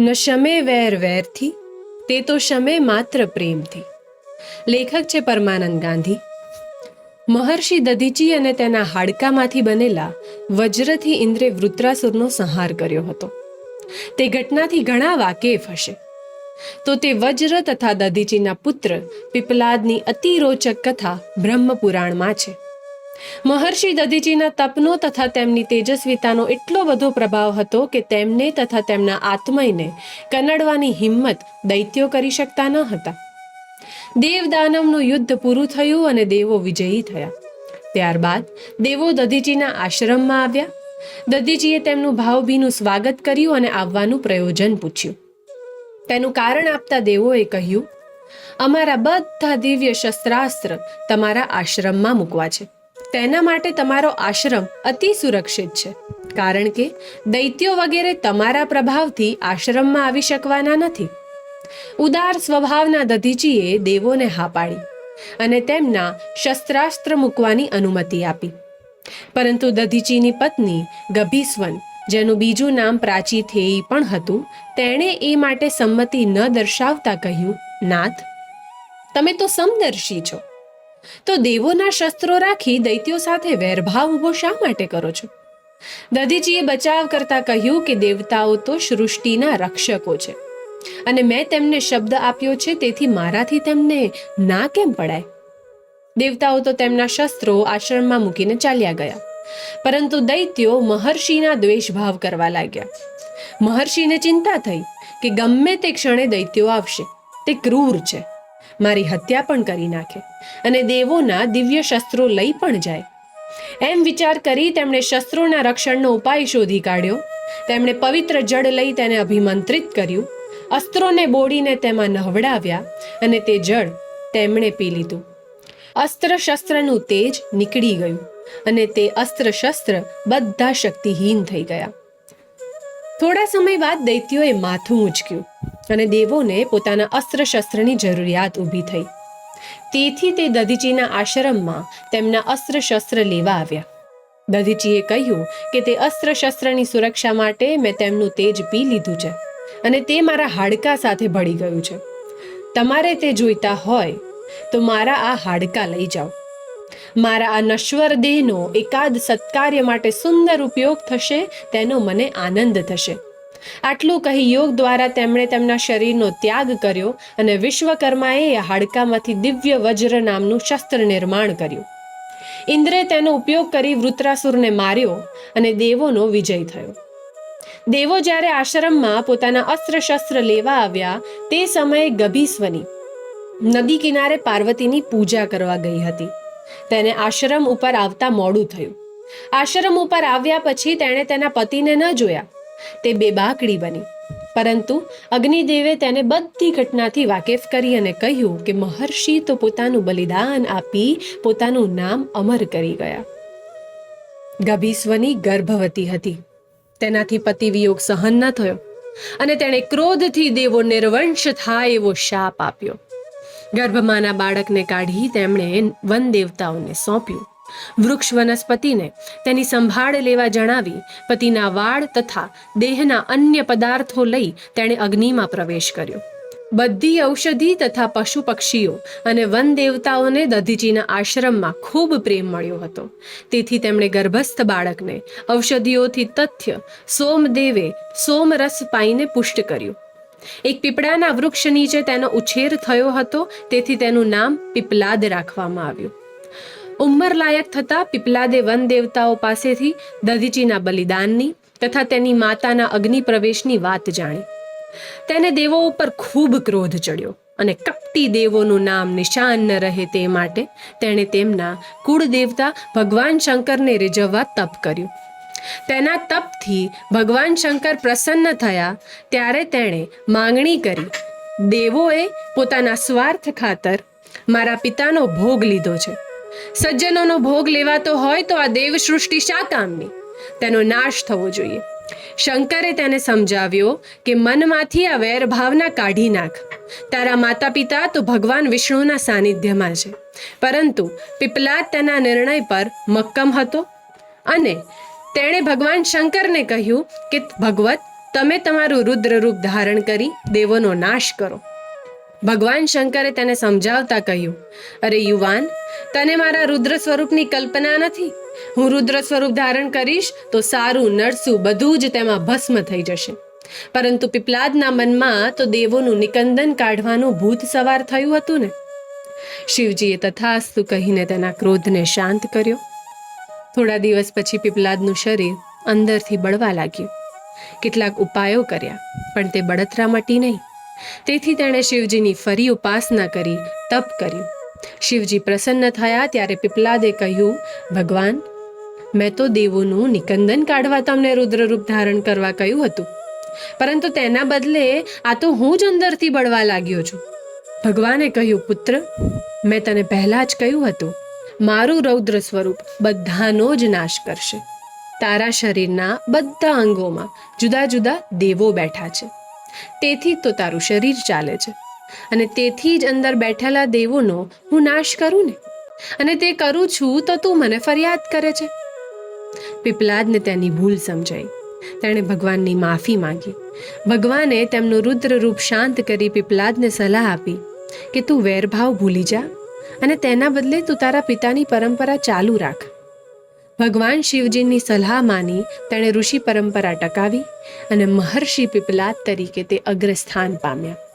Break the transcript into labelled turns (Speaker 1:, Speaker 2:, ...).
Speaker 1: ન શમે વેર વેરથી, તે તો શમે માત્ર પ્રેમથી. લેખક છે પરમાનંદ ગાંધી. મહર્ષિ દધીચી અને તેના હાડકામાંથી બનેલા વજ્રથી ઇન્દ્રે વૃત્રાસુરનો સંહાર કર્યો હતો. તે ઘટનાથી ઘણા વાકેફ હશે. તો તે વજ્ર તથા દધીચીના પુત્ર, પીપલાદની અતિ રોચક કથા બ્રહ્મપુરાણમાં છે. મહર્ષિ દધીજીના તપનો તથા તેમની તેજસ્વીતાનો એટલો બધો પ્રભાવ હતો કે તેમને તથા તેમના આત્મયને કનડવાની હિંમત દૈત્યો કરી શકતા ન હતા. દેવદાનવનું યુદ્ધ પૂરું થયું અને દેવો વિજયી થયા. ત્યારબાદ દેવો દધીજીના આશ્રમમાં આવ્યા. દધીજીએ તેમનું ભાવભીનું સ્વાગત કર્યું અને આવવાનું પ્રયોજન પૂછ્યું. તેનું કારણ આપતા દેવોએ કહ્યું, અમારા બધા દિવ્ય શસ્ત્રાસ્ત્ર તમારા આશ્રમમાં મૂકવા છે. તેના માટે તમારો આશ્રમ અતિ સુરક્ષિત છે. કારણ કે દૈત્યો વગેરે તમારા પ્રભાવથી આશ્રમમાં આવી શકવાના નથી. ઉદાર સ્વભાવના દધીચીએ દેવોને હા પાડી અને તેમના શસ્ત્રાસ્ત્ર મૂકવાની અનુમતિ આપી. પરંતુ દધીચીની પત્ની ગભીસ્વન, જેનું બીજું નામ પ્રાચી થેઈ પણ હતું, તેણે એ માટે સંમતિ ન દર્શાવતા કહ્યું, નાથ, તમે તો સમદર્શી છો. તો દેવોના શસ્ત્રો રાખી દૈત્યો સાથે વેરભાવ ઊભો શા માટે કરો છો? દધીજીએ બચાવ કરતા કહ્યું કે દેવતાઓ તો સૃષ્ટિના રક્ષકો છે. અને મેં તેમને શબ્દ આપ્યો છે, તેથી મારાથી તેમને ના કેમ પડાય? દેવતાઓ તો તેમના શસ્ત્રો આશ્રમમાં મૂકીને ચાલ્યા ગયા. પરંતુ દૈત્યો મહર્ષિના દ્વેષભાવ કરવા લાગ્યા. મહર્ષિને ચિંતા થઈ કે ગમે તે ક્ષણે દૈત્યો આવશે. તે ક્રૂર છે. મારી હત્યા પણ કરી નાખે અને દેવોના દિવ્ય શસ્ત્રો લઈ પણ જાય. એમ વિચાર કરી તેમણે શસ્ત્રોના રક્ષણનો ઉપાય શોધી કાઢ્યો. તેમણે પવિત્ર જળ લઈ તેને અભિમંત્રિત કર્યું. અસ્ત્રોને બોડીને તેમાં નહવડાવ્યા અને તે જળ તેમણે પી લીધું. અસ્ત્ર શસ્ત્રનું તેજ નીકળી ગયું અને તે અસ્ત્ર શસ્ત્ર બધા શક્તિહીન થઈ ગયા. થોડા સમય બાદ દૈત્યોએ માથું ઉંચક્યું અને દેવોને પોતાના અસ્ત્ર શસ્ત્રની જરૂરિયાત ઊભી થઈ. તેથી તે દધીચીના આશ્રમમાં તેમના અસ્ત્ર શસ્ત્ર લેવા આવ્યા. દધીચીએ કહ્યું કે તે અસ્ત્ર શસ્ત્રની સુરક્ષા માટે મેં તેમનું તેજ પી લીધું છે અને તે મારા હાડકા સાથે ભળી ગયું છે. તમારે તે જોઈતા હોય તો મારા આ હાડકા લઈ જાઓ. મારા આ નશ્વર દેહનો એકાદ સત્કાર્ય માટે સુંદર ઉપયોગ થશે તેનો મને આનંદ થશે. આટલું કહી યોગ દ્વારા તેમણે તેમના શરીરનો ત્યાગ કર્યો અને વિશ્વકર્માએ હાડકામાંથી દિવ્ય વજ્ર નામનું શસ્ત્ર નિર્માણ કર્યું. ઇન્દ્રે તેનો ઉપયોગ કરી વૃત્રાસુરને માર્યો અને દેવોનો વિજય થયો. દેવો જ્યારે આશ્રમમાં પોતાના અસ્ત્ર શસ્ત્ર લેવા આવ્યા, તે સમયે ગભીસ્વની. નદી કિનારે પાર્વતીની પૂજા કરવા ગઈ હતી. તેને આશ્રમ ઉપર આવતા મોડું થયું. આશ્રમ ઉપર આવ્યા પછી તેણે તેના પતિને ન જોયા. તે બેબાકડી બની. પરંતુ અગ્નિદેવે તેને બધી ઘટનાથી વાકેફ કરી અને કહ્યું કે મહર્ષિ તો પોતાનું બલિદાન આપી પોતાનું નામ અમર કરી ગયા. ગભીસ્વની ગર્ભવતી હતી. તેનાથી પતિ વિયોગ સહન ન થયો અને તેણે ક્રોધથી દેવો નિર્વંશ થાય એવો શાપ આપ્યો. ગર્ભમાંના બાળકને કાઢી તેમણે વન દેવતાઓને સોંપ્યું. વૃક્ષ વનસ્પતિને તેની સંભાળ લેવા જણાવી પતિના વાળ તથા દેહના અન્ય પદાર્થો લઈ તેણે અગ્નિમાં પ્રવેશ કર્યો. બધી ઔષધિ તથા પશુ પક્ષીઓ અને વન દેવતાઓને દધીજીના આશ્રમમાં ખૂબ પ્રેમ મળ્યો હતો. તેથી તેમણે ગર્ભસ્થ બાળકને ઔષધિઓથી તથ્ય સોમદેવે સોમરસ પાઈને પુષ્ટ કર્યું. એક પીપળાના વૃક્ષ નીચે તેનો ઉછેર થયો હતો, તેથી તેનું નામ પીપલાદ રાખવામાં આવ્યું. ઉંમર લાયક થતા પીપલાદે વન દેવતાઓ પાસેથી દધીચીના બલિદાનની તથા તેની માતાના અગ્નિ પ્રવેશની વાત જાણી. તેને દેવો ઉપર ખૂબ ક્રોધ ચડ્યો અને કપટી દેવોનું નામ નિશાન ન રહે તે માટે તેણે તેમના કુળ દેવતા ભગવાન શંકરને રીઝવવા તપ કર્યું. તેના તપથી ભગવાન શંકર પ્રસન્ન થયા ત્યારે તેણે માંગણી કરી, દેવોએ પોતાના સ્વાર્થ ખાતર મારા પિતાનો ભોગ લીધો છે. સજ્જનોનો ભોગ લેવાતો હોય તો આ દેવ સૃષ્ટિ શા કામની? તેનો નાશ થવો જોઈએ. શંકરે તેને સમજાવ્યો કે મનમાંથી આ વેર ભાવના કાઢી નાખ. તારા માતા પિતા તો ભગવાન વિષ્ણુના સાનિધ્યમાં છે. પરંતુ પીપલાદ તેના નિર્ણય પર મક્કમ હતો અને તેણે ભગવાન શંકરને કહ્યું કે ભગવત, તમે તમારું રુદ્ર રૂપ ધારણ કરી દેવોનો નાશ કરો. ભગવાન શંકરે તેને સમજાવતા કહ્યું, અરે યુવાન, તને મારા રુદ્ર સ્વરૂપની કલ્પના નથી. હું રુદ્ર સ્વરૂપ ધારણ કરીશ તો સારું, નરસું, બધું જ તેમાં ભસ્મ થઈ જશે. પરંતુ પીપલાદના મનમાં તો દેવોનું નિકંદન કાઢવાનું ભૂત સવાર થયું હતું ને. શિવજીએ તથાસ્તુ કહીને તેના ક્રોધને શાંત કર્યો. થોડા દિવસ પછી પીપલાદનું શરીર અંદરથી બળવા લાગ્યું. કેટલાક ઉપાયો કર્યા, પણ તે બળતરા મટી નહીં. તેથી તેણે શિવજીની ફરી ઉપાસના કરી, તપ કર્યું. શિવજી પ્રસન્ન થયા ત્યારે પીપલાદે કહ્યું, ભગવાન, મેં તો દેવોનું નિકંદન કાઢવા તમને રુદ્રરૂપ ધારણ કરવા કહ્યું હતું. પરંતુ તેના બદલે આ તો હું જ અંદરથી બળવા લાગ્યો છું. ભગવાને કહ્યું, પુત્ર, મેં તને પહેલા જ કહ્યું હતું, મારું રૌદ્ર સ્વરૂપ બધાનો જ નાશ કરશે. તારા શરીરના બધા અંગોમાં જુદા જુદા દેવો બેઠા છે. તેથી જ તો તારું શરીર ચાલે છે. અને તેથી જ અંદર બેઠેલા દેવોનો હું નાશ કરું ને? અને તે કરું છું તો તું મને ફરિયાદ કરે છે. પીપલાદને તેની ભૂલ સમજાઈ. તેણે ભગવાનની માફી માંગી. ભગવાને તેમનું રુદ્ર રૂપ શાંત કરી પીપલાદને સલાહ આપી કે તું વેરભાવ ભૂલી જા અને તેના બદલે તું તારા પિતાની પરંપરા ચાલુ રાખ. ભગવાન શિવજીની સલાહ માની તેણે ઋષિ પરંપરા ટકાવી અને મહર્ષિ પીપલાદ તરીકે તે અગ્રસ્થાન પામ્યા.